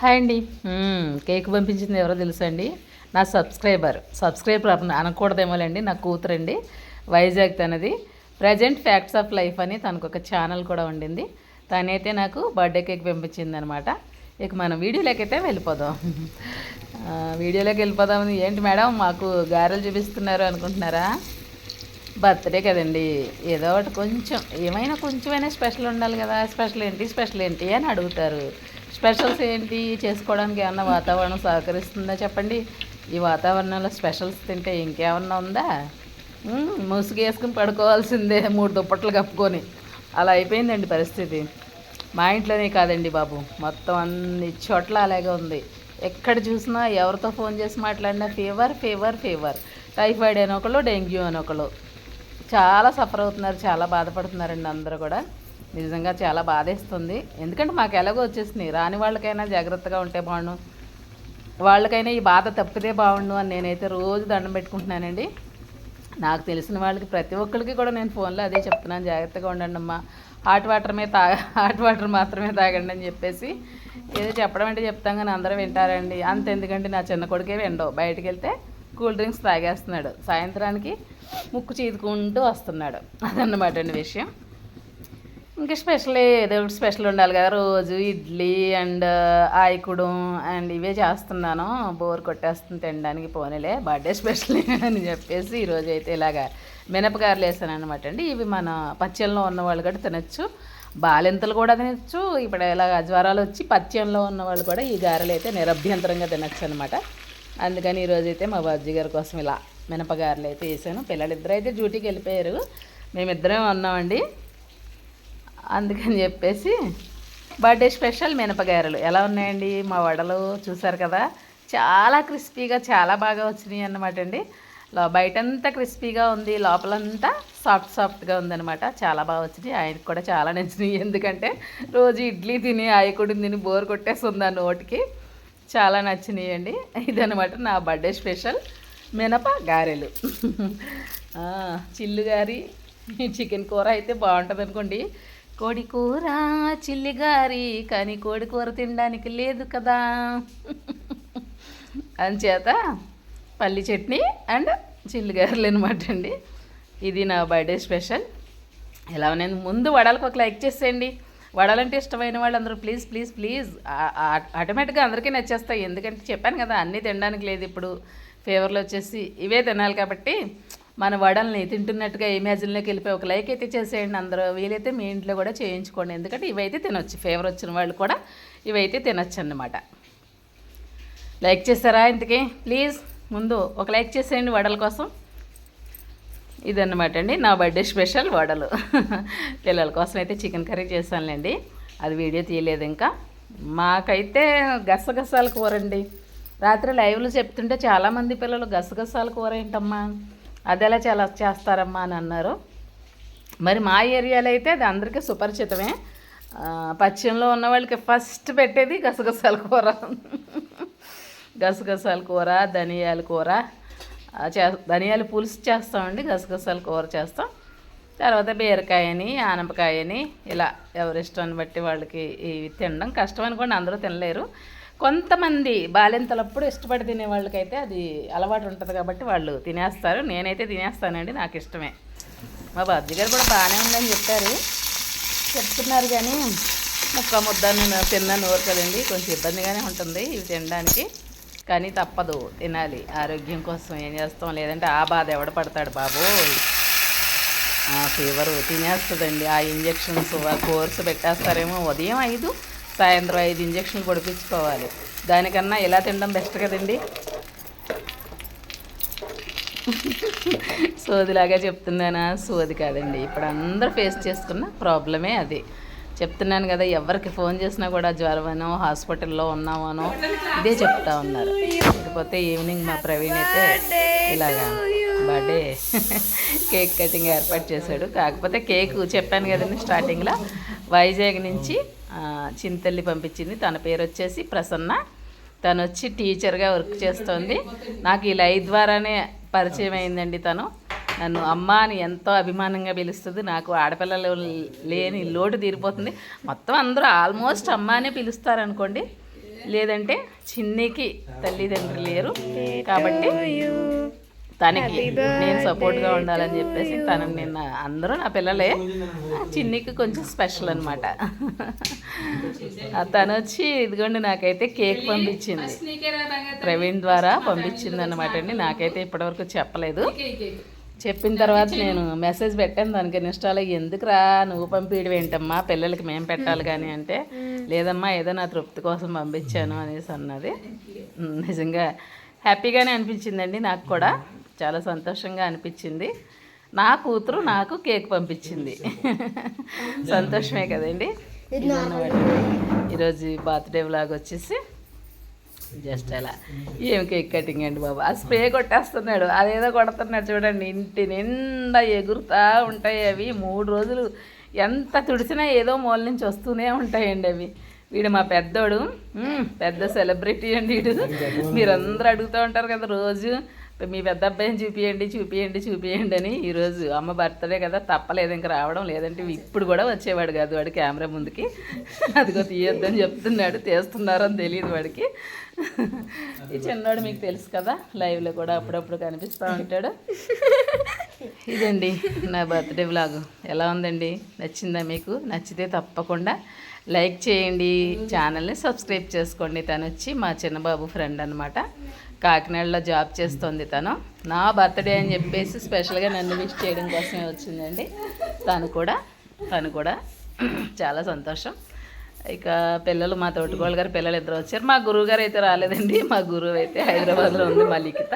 Hi అండి. Cake పంపించింది ఎవరో తెలుసా అండి నా సబ్స్క్రైబర్. సబ్స్క్రైబర్ అనకూడదేమోలేండి నా కూతురండి. వైజాగ్ తనది. ప్రజెంట్ ఫ్యాక్ట్స్ ఆఫ్ లైఫ్ అని తనకు ఒక ఛానల్ కూడా ఉండింది. తనైతే నాకు బర్త్డే కేక్ పంపించింది అనమాట ఇక మనం వీడియోలోకి అయితే వెళ్ళిపోదాం వీడియోలోకి వెళ్ళిపోదామని ఏంటి మేడం మాకు గారెలు చూపిస్తున్నారు అనుకుంటున్నారా? బర్త్డే కదండి. ఏదో ఒకటి కొంచెం ఏమైనా కొంచెమైనా స్పెషల్ ఉండాలి కదా. స్పెషల్ ఏంటి స్పెషల్ ఏంటి అని అడుగుతారు. స్పెషల్స్ ఏంటి? చేసుకోవడానికి ఏమన్నా వాతావరణం సహకరిస్తుందా చెప్పండి? ఈ వాతావరణంలో స్పెషల్స్ తింటే ఇంకేమన్నా ఉందా? ముసుగు వేసుకుని పడుకోవాల్సిందే మూడు దుప్పట్లు కప్పుకొని. అలా అయిపోయిందండి పరిస్థితి. మా ఇంట్లోనే కాదండి బాబు మొత్తం అన్ని చోట్ల అలాగే ఉంది. ఎక్కడ చూసినా ఎవరితో ఫోన్ చేసి మాట్లాడినా ఫీవర్ ఫీవర్ ఫీవర్. టైఫాయిడ్ అని ఒకళ్ళు డెంగ్యూ అని ఒకళ్ళు. చాలా సఫర్ అవుతున్నారు చాలా బాధపడుతున్నారండి అందరూ కూడా. నిజంగా చాలా బాధేస్తుంది. ఎందుకంటే మాకు ఎలాగో వచ్చేసింది. రాని వాళ్ళకైనా జాగ్రత్తగా ఉంటే బాగుండు. వాళ్ళకైనా ఈ బాధ తప్పితే బాగుండు అని నేనైతే రోజు దండం పెట్టుకుంటున్నానండి. నాకు తెలిసిన వాళ్ళకి ప్రతి ఒక్కరికి కూడా నేను ఫోన్లో అదే చెప్తున్నాను. జాగ్రత్తగా ఉండండి అమ్మా. హాట్ వాటర్మే తాగ హాట్ వాటర్ మాత్రమే తాగండి అని చెప్పేసి ఏదో చెప్పడం అంటే చెప్తాం కానీ అందరూ వింటారండి. అంత ఎందుకంటే నా చిన్న కొడుకే విండవు బయటకు వెళ్తే కూల్ డ్రింక్స్ తాగేస్తున్నాడు. సాయంత్రానికి ముక్కు చీదుకుంటూ వస్తున్నాడు. అదన్నమాట అండి విషయం. ఇంకా స్పెషల్ ఏదో స్పెషల్ ఉండాలి కదా. రోజు ఇడ్లీ అండ్ ఆయకుడం అండ్ ఇవే చేస్తున్నాను. బోర్ కొట్టేస్తుంది తినడానికి పోనీలే. బర్త్డే స్పెషల్ అని చెప్పేసి ఈరోజు అయితే ఇలాగా మినపగారలు వేసాను అనమాట అండి. ఇవి మన పచ్చయంలో ఉన్న వాళ్ళు కూడా తినచ్చు. బాలింతలు కూడా తినచ్చు. ఇప్పుడు ఇలాగ జ్వరాలు వచ్చి పచ్చయంలో ఉన్న వాళ్ళు కూడా ఈ గారెలు అయితే నిరభ్యంతరంగా తినచ్చు అనమాట అందుకని ఈరోజు అయితే మా బాబ్జీ గారి కోసం ఇలా మినపగారెలు అయితే వేసాను. పిల్లలిద్దరూ అయితే డ్యూటీకి వెళ్ళిపోయారు. మేమిద్దరం ఉన్నామండి. అందుకని చెప్పేసి బర్త్డే స్పెషల్ మినపగారెలు. ఎలా ఉన్నాయండి? మా వడలు చూసారు కదా? చాలా క్రిస్పీగా చాలా బాగా వచ్చినాయి అన్నమాట అండి. బయటంతా క్రిస్పీగా ఉంది లోపలంతా సాఫ్ట్ సాఫ్ట్గా ఉందన్నమాట. చాలా బాగా వచ్చినాయి. ఆయనకు కూడా చాలా నచ్చినాయి. ఎందుకంటే రోజు ఇడ్లీ తిని ఆయకుడిని తిని బోర్ కొట్టేస్తుంది ఆ నోటికి. చాలా నచ్చినాయి అండి. ఇదనమాట నా బర్త్డే స్పెషల్ మినప గారెలు చిల్లు గారి చికెన్ కూర అయితే బాగుంటుంది అనుకోండి కోడి కూర చిల్లి గారి కానీ కోడి కూర తినడానికి లేదు కదా. అంచేత పల్లి చట్నీ అండ్ చిల్లి గారెలు అనమాట అండి. ఇది నా బర్త్డే స్పెషల్. ఎలా నేను ముందు వడలకు ఒక లైక్ చేసేయండి. వడలంటే ఇష్టమైన వాళ్ళందరూ ప్లీజ్ ప్లీజ్ ప్లీజ్. ఆటోమేటిక్గా అందరికీ నచ్చేస్తాయి. ఎందుకంటే చెప్పాను కదా అన్నీ తినడానికి లేదు ఇప్పుడు. ఫేవర్లు వచ్చేసి ఇవే తినాలి కాబట్టి మన వడల్ని తింటున్నట్టుగా ఇమాజిన్లోకి వెళ్ళిపోయి ఒక లైక్ అయితే చేసేయండి అందరూ. వీలైతే మీ ఇంట్లో కూడా చేయించుకోండి. ఎందుకంటే ఇవైతే తినొచ్చు. ఫేవర్ వచ్చిన వాళ్ళు కూడా ఇవైతే తినొచ్చు అన్నమాట. లైక్ చేస్తారా ఇంతకీ? ప్లీజ్ ముందు ఒక లైక్ చేసేయండి వడల కోసం. ఇదన్నమాట అండి నా బర్త్డే స్పెషల్ వడలు. పిల్లల కోసం అయితే చికెన్ కర్రీ చేశానులేండి. అది వీడియో తీయలేదు ఇంకా. మాకైతే గసగసాల కూర అండి రాత్రి లైవ్లో చెప్తుంటే చాలామంది పిల్లలు గసగసాల కూర ఏంటమ్మా అది ఎలా చాలా చేస్తారమ్మా అని అన్నారు. మరి మా ఏరియాలో అయితే అది అందరికీ సుపరిచితమే. పశ్చిమలో ఉన్న వాళ్ళకి ఫస్ట్ పెట్టేది గసగసాల కూర. గసగసాల కూర ధనియాల కూర. చే ధనియాల పులుసు చేస్తామండి గసగసాల కూర చేస్తాం. తర్వాత బీరకాయని ఆనపకాయని ఇలా ఎవరి ఇష్టాన్ని బట్టి వాళ్ళకి ఇవి తినడం కష్టం అనుకోండి అందరూ తినలేరు. కొంతమంది బాలింతలప్పుడు ఇష్టపడి తినే వాళ్ళకైతే అది అలవాటు ఉంటుంది కాబట్టి వాళ్ళు తినేస్తారు. నేనైతే తినేస్తానండి నాకు ఇష్టమే. మా బాబ్జీ గారు కూడా బాగానే ఉందని చెప్పారు. చెప్తున్నారు కానీ ముక్క ముద్ద నేను ఓరు కదండి కొంచెం ఇబ్బందిగానే ఉంటుంది ఇవి తినడానికి. కానీ తప్పదు తినాలి. ఆరోగ్యం కోసం ఏం చేస్తాం? లేదంటే ఆ బాధ ఎవడ పడతాడు బాబు? ఫీవరు తినేస్తుందండి. ఆ ఇంజక్షన్స్ ఆ కోర్సు పెట్టేస్తారేమో ఉదయం ఐదు సాయంత్రం ఐదు ఇంజక్షన్లు పొడిపించుకోవాలి. దానికన్నా ఇలా తినడం బెస్ట్ కదండి? సోదిలాగా చెప్తున్నానా? సోది కాదండి. ఇప్పుడు అందరూ ఫేస్ చేసుకున్న ప్రాబ్లమే అది. చెప్తున్నాను కదా ఎవరికి ఫోన్ చేసినా కూడా జ్వరమనో హాస్పిటల్లో ఉన్నామనో ఇదే చెప్తా ఉన్నారు. లేకపోతే ఈవినింగ్ మా ప్రవీణ్ అయితే ఇలాగా బర్త్డే కేక్ కటింగ్ ఏర్పాటు చేశాడు. కాకపోతే కేక్ చెప్పాను కదండి స్టార్టింగ్లో వైజాగ్ నుంచి చింతల్లి పంపించింది. తన పేరు వచ్చేసి ప్రసన్న. తను వచ్చి టీచర్గా వర్క్ చేస్తోంది. నాకు ఈ లైవ్ ద్వారానే పరిచయం అయిందండి తను. నన్ను అమ్మ అని ఎంతో అభిమానంగా పిలుస్తుంది. నాకు ఆడపిల్లలు లేని లోటు తీరిపోతుంది. మొత్తం అందరూ ఆల్మోస్ట్ అమ్మ అనే పిలుస్తారనుకోండి. లేదంటే చిన్నికి తల్లిదండ్రులు లేరు. కాబట్టి తనకి నేను సపోర్ట్గా ఉండాలని చెప్పేసి తను నిన్న అందరూ నా పిల్లలే. చిన్నికి కొంచెం స్పెషల్ అనమాట తను వచ్చి ఇదిగోండి నాకైతే కేక్ పంపించింది. ప్రవీణ్ ద్వారా పంపించింది అనమాట అండి. నాకైతే ఇప్పటివరకు చెప్పలేదు. చెప్పిన తర్వాత నేను మెసేజ్ పెట్టాను దానికి ఇన్స్టాలో ఎందుకురా నువ్వు పంపించడం ఏంటమ్మా? పిల్లలకి మేము పెట్టాలి కానీ అంటే లేదమ్మా ఏదో నా తృప్తి కోసం పంపించాను అనేసి అన్నది. నిజంగా హ్యాపీగానే అనిపించిందండి నాకు కూడా. చాలా సంతోషంగా అనిపించింది. నా కూతురు నాకు కేక్ పంపించింది. సంతోషమే కదండి. ఈరోజు బర్త్డే వ్లాగ్ వచ్చేసి జస్ట్ అలా. ఏం కేక్ కటింగ్ అండి బాబు? ఆ స్ప్రే కొట్టేస్తున్నాడు. అదేదో కొడుతున్నాడు చూడండి. ఇంటి నిండా ఎగురుతా ఉంటాయి అవి. మూడు రోజులు ఎంత తుడిచినా ఏదో మూల నుంచి వస్తూనే ఉంటాయండి అవి. వీడు మా పెద్దోడు. పెద్ద సెలబ్రిటీ అండి వీడు. మీరందరూ అడుగుతూ ఉంటారు కదా రోజు. మీ పెద్ద అబ్బాయిని చూపియండి చూపియండి చూపియండి అని ఈరోజు అమ్మ బర్త్డే కదా తప్పలేదు ఇంకా రావడం లేదంటే ఇప్పుడు కూడా వచ్చేవాడు కాదు వాడు కెమెరా ముందుకి. అదిగో తీయొద్దని చెప్తున్నాడు తీస్తున్నారు అని తెలియదు వాడికి. ఈ చిన్నవాడు మీకు తెలుసు కదా లైవ్లో కూడా అప్పుడప్పుడు కనిపిస్తూ ఉంటాడు. ఇదండి నా బర్త్డే వ్లాగ్ ఎలా ఉందండి? నచ్చిందా మీకు? నచ్చితే తప్పకుండా లైక్ చేయండి. ఛానల్ని సబ్స్క్రైబ్ చేసుకోండి. తను వచ్చి మా చిన్నబాబు ఫ్రెండ్ అనమాట కాకినాడలో జాబ్ చేస్తుంది తను. నా బర్త్డే అని చెప్పేసి స్పెషల్గా నన్ను విష్ చేయడం కోసమే వచ్చిందండి. తను కూడా తను కూడా. చాలా సంతోషం. ఇక పిల్లలు మా తోటికోళ్ళ గారు పిల్లలు ఇద్దరు వచ్చారు. మా గురువు గారు అయితే రాలేదండి. మా గురువు అయితే హైదరాబాద్లో ఉంది మా లిఖిత.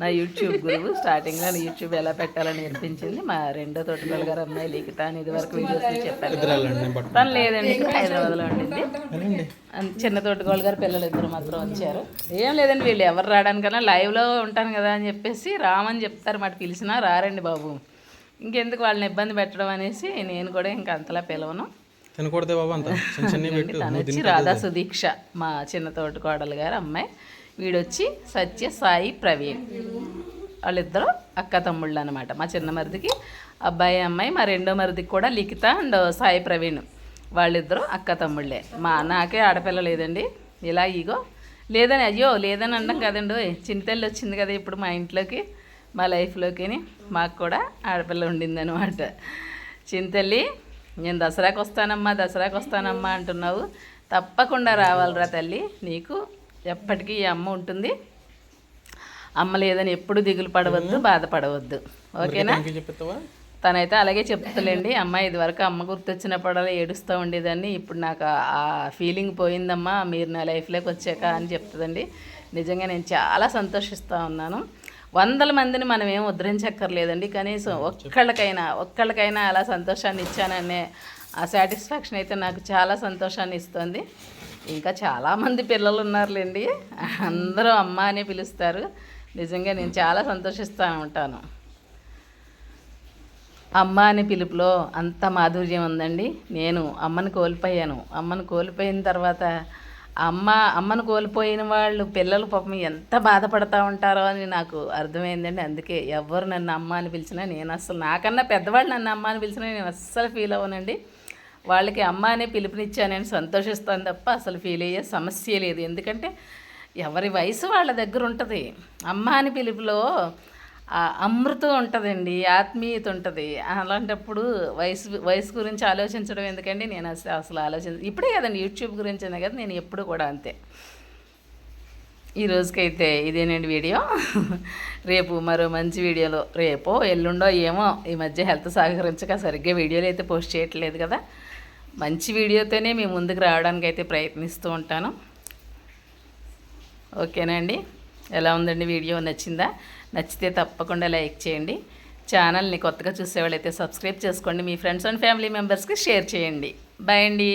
నా యూట్యూబ్ గురువు. స్టార్టింగ్లో యూట్యూబ్ ఎలా పెట్టాలని నేర్పించింది. మా రెండో తోటికోళ్ళ గారు అమ్మాయి లిఖిత అని ఇది వరకు వీడియోస్ చెప్పారు. కదా. తను లేదండి హైదరాబాద్లో ఉండింది. చిన్న తోటికోళ్ళ గారు పిల్లలు ఇద్దరు మాత్రం వచ్చారు. ఏం లేదండి వీళ్ళు ఎవరు రావడానికన్నా లైవ్లో ఉంటాను కదా అని చెప్పేసి రామని చెప్తారు. మాట పిలిచినా రారండి బాబు. ఇంకెందుకు వాళ్ళని ఇబ్బంది పెట్టడం అనేసి నేను కూడా ఇంకా అంతలా పిలవను. తినకూడదే బాబు అంత. తను వచ్చి రాధా సుదీక్ష మా చిన్న తోటి కోడలు గారు అమ్మాయి. వీడొచ్చి సత్య సాయి ప్రవీణ్. వాళ్ళిద్దరు అక్క తమ్ముళ్ళు అనమాట మా చిన్న మరిదికి అబ్బాయి అమ్మాయి మా రెండో మరిదికి కూడా లిఖిత అండ్ సాయి ప్రవీణ్. వాళ్ళిద్దరూ అక్క తమ్ముళ్ళే. మా నాకే ఆడపిల్ల లేదండి. ఇలా ఇగో లేదని అయ్యో లేదని అనడం కదండి ఓయ్, చిన్నతల్లి వచ్చింది కదా ఇప్పుడు మా ఇంట్లోకి మా లైఫ్లోకి మాకు కూడా ఆడపిల్ల ఉండిందనమాట చింతల్లి నేను దసరాకి వస్తానమ్మా దసరాకి వస్తానమ్మా అంటున్నావు. తప్పకుండా రావాలిరా తల్లి. నీకు ఎప్పటికీ ఈ అమ్మ ఉంటుంది. అమ్మ లేదని ఎప్పుడు దిగులు పడవద్దు బాధపడవద్దు. ఓకేనా? తనైతే అలాగే చెప్తలేండి. అమ్మ ఇదివరకు అమ్మ గుర్తొచ్చినప్పుడల్లా ఏడుస్తూ ఉండేదాన్ని. ఇప్పుడు నాకు ఆ ఫీలింగ్ పోయిందమ్మా. మీరు నా లైఫ్లోకి వచ్చాక అని చెప్తుందండి. నిజంగా నేను చాలా సంతోషిస్తూ ఉన్నాను. వందల మందిని మనం ఏం ఉద్ధరించక్కర్లేదండి. కనీసం ఒక్కళ్ళకైనా ఒక్కళ్ళకైనా అలా సంతోషాన్ని ఇచ్చాననే ఆ సాటిస్ఫాక్షన్ అయితే నాకు చాలా సంతోషాన్ని ఇస్తుంది. ఇంకా చాలామంది పిల్లలు ఉన్నారులేండి అందరూ అమ్మ అని పిలుస్తారు. నిజంగా నేను చాలా సంతోషిస్తూ ఉంటాను. అమ్మ అనే పిలుపులో అంత మాధుర్యం ఉందండి. నేను అమ్మని కోల్పోయాను. అమ్మను కోల్పోయిన తర్వాత అమ్మ అమ్మను కోల్పోయిన వాళ్ళు పిల్లలు పాపం ఎంత బాధపడతా ఉంటారో అని నాకు అర్థమైందండి. అందుకే ఎవరు నన్ను అమ్మ అని పిలిచినా నేను అస్సలు నాకన్నా పెద్దవాళ్ళు నన్ను అమ్మ అని పిలిచినా నేను అస్సలు ఫీల్ అవ్వనండి. వాళ్ళకి అమ్మ అనే పిలుపునిచ్చానని సంతోషిస్తాను తప్ప అసలు ఫీల్ అయ్యే సమస్య లేదు. ఎందుకంటే ఎవరి వయసు వాళ్ళ దగ్గర ఉంటుంది. అమ్మ అని పిలుపులో అమృతం ఉంటుందండి ఆత్మీయత ఉంటుంది. అలాంటప్పుడు వయసు వయసు గురించి ఆలోచించడం ఎందుకండి? నేను అసలు అసలు ఆలోచించ ఇప్పుడే కదండి యూట్యూబ్ గురించి అనే కదా నేను ఎప్పుడు కూడా అంతే. ఈ రోజుకైతే ఇదేనండి వీడియో. రేపు మరో మంచి వీడియోలో రేపో ఎల్లుండో ఏమో ఈ మధ్య హెల్త్ సహకరించక సరిగ్గా వీడియోలు అయితే పోస్ట్ చేయట్లేదు కదా. మంచి వీడియోతోనే మీ ముందుకు రావడానికి అయితే ప్రయత్నిస్తూ ఉంటాను. ఓకేనా అండి? ఎలా ఉందండి వీడియో? నచ్చిందా? నచ్చితే తప్పకుండా లైక్ చేయండి. ఛానల్ని కొత్తగా చూసేవాళ్ళైతే సబ్స్క్రైబ్ చేసుకోండి. మీ ఫ్రెండ్స్ అండ్ ఫ్యామిలీ మెంబర్స్కి షేర్ చేయండి. బాయ్ అండి.